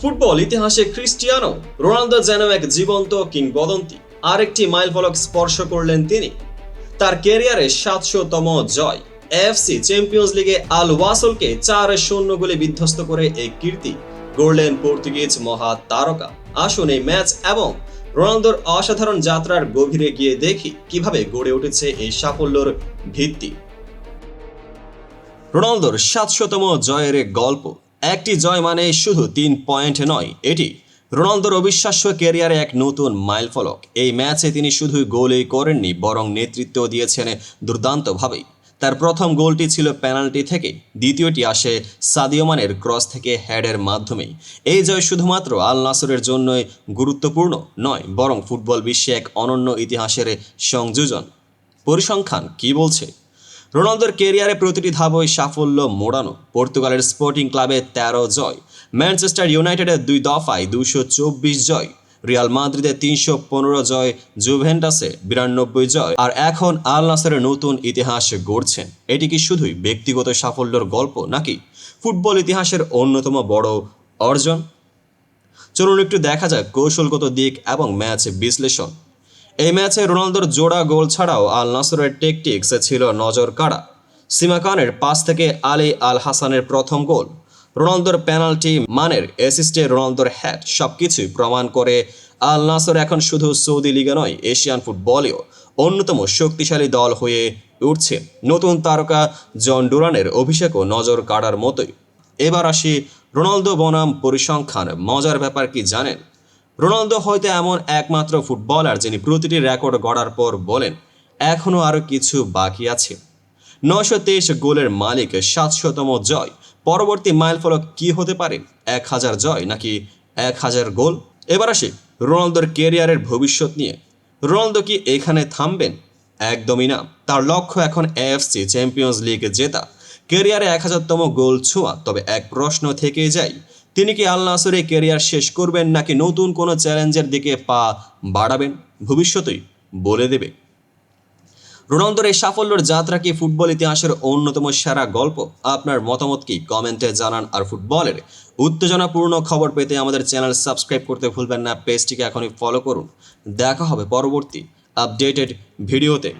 Football ইতিহাসে Cristiano Ronaldo যেন এক জীবন্ত কিংবদন্তি। আরেকটি মাইল ফলক স্পর্শ করলেন তিনি। তার ক্যারিয়ারে সাতশোতম জয়। এফসি চ্যাম্পিয়ন্স লিগে আল ওয়াসলকে চার শূন্য গোলে বিধ্বস্ত করে এই কীর্তি গড়লেন পর্তুগিজ মহা তারকা। আসুন এই ম্যাচ এবং রোনালদোর অসাধারণ যাত্রার গভীরে গিয়ে দেখি কীভাবে গড়ে উঠেছে এই সাফল্যর ভিত্তি। রোনালদোর সাতশতম জয়ের গল্প। একটি জয় মানে শুধু তিন পয়েন্ট নয়, এটি রোনালদোর অবিশ্বাস্য ক্যারিয়ারে এক নতুন মাইলফলক এই ম্যাচে তিনি শুধু গোলই করেননি, বরং নেতৃত্ব দিয়েছেন দুর্দান্তভাবেই। তার প্রথম গোলটি ছিল পেনাল্টি থেকে, দ্বিতীয়টি আসে সাদিও মানের ক্রস থেকে হেডের মাধ্যমেই এই জয় শুধুমাত্র আল নাসরের জন্যই গুরুত্বপূর্ণ নয়, বরং ফুটবল বিশ্বে এক অনন্য ইতিহাসের সংযোজন। পরিসংখ্যান কি বলছে? রোনালদোর কেরিয়ারে প্রতিটি ধাপই সাফল্য মোড়ানো। পর্তুগালের স্পোর্টিং ক্লাবে তেরো জয়, ম্যানচেস্টার ইউনাইটেডের দুই দফায় দুশো চব্বিশ জয়, রিয়াল মাদ্রিদে তিনশো পনেরো জয়, জুভেন্টাসে বিরানব্বই জয়, আর এখন আল নাসেরের নতুন ইতিহাস গড়ছেন। এটি কি শুধুই ব্যক্তিগত সাফল্যের গল্প নাকি ফুটবল ইতিহাসের অন্যতম বড় অর্জন? চলুন একটু দেখা যাক কৌশলগত দিক এবং ম্যাচ বিশ্লেষণ। এই ম্যাচে রোনালদোর জোড়া গোল ছাড়াও আল নাসরের টেকটিক্স ছিল নজর কাড়া। সিমাকানের পাস থেকে আলী আল হাসানের প্রথম গোল। রোনালদোর পেনাল্টি, মানের অ্যাসিস্টে রোনালদোর হ্যাট সব কিছুই প্রমাণ করে আল নাসর এখন শুধু সৌদি লিগে নয়, এশিয়ান ফুটবলেও অন্যতম শক্তিশালী দল হয়ে উঠছে। নতুন তারকা জন ডুরানের অভিষেকও নজর কাড়ার মতোই। এবার আসি রোনালদো বনাম পরিসংখ্যান। মজার ব্যাপার কি জানেন? রোনালদো হয়তো এমন একমাত্র ফুটবলার যিনি প্রতিটি রেকর্ড গড়ার পর বলেন এখনও আরও কিছু বাকি আছে। নশো তেইশ গোলের মালিক, সাতশোতম জয়। পরবর্তী মাইলফলক কি হতে পারে? এক হাজার জয় নাকি এক হাজার গোল? এবার আসি রোনালদোর কেরিয়ারের ভবিষ্যৎ নিয়ে। রোনালদো কি এখানে থামবেন? একদমই না। তার লক্ষ্য এখন এএফসি চ্যাম্পিয়ন্স লিগ জেতা। কেরিয়ারে এক হাজারতম গোল ছোঁয়া, তবে এক প্রশ্ন থেকেই যায় তিনি কি আল নাসরে কেরিয়ার শেষ করবেন নাকি নতুন কোনো চ্যালেঞ্জের দিকে পা বাড়াবেন? ভবিষ্যতেই বলে দেবে। রোনালদোর এই সাফল্যের যাত্রা কি ফুটবল ইতিহাসের অন্যতম সেরা গল্প? আপনার মতামত কি? কমেন্টে জানান। আর ফুটবলের উত্তেজনাপূর্ণ খবর পেতে আমাদের চ্যানেল সাবস্ক্রাইব করতে ভুলবেন না। পেজটিকে এখনই ফলো করুন। দেখা হবে পরবর্তী আপডেটেড ভিডিওতে।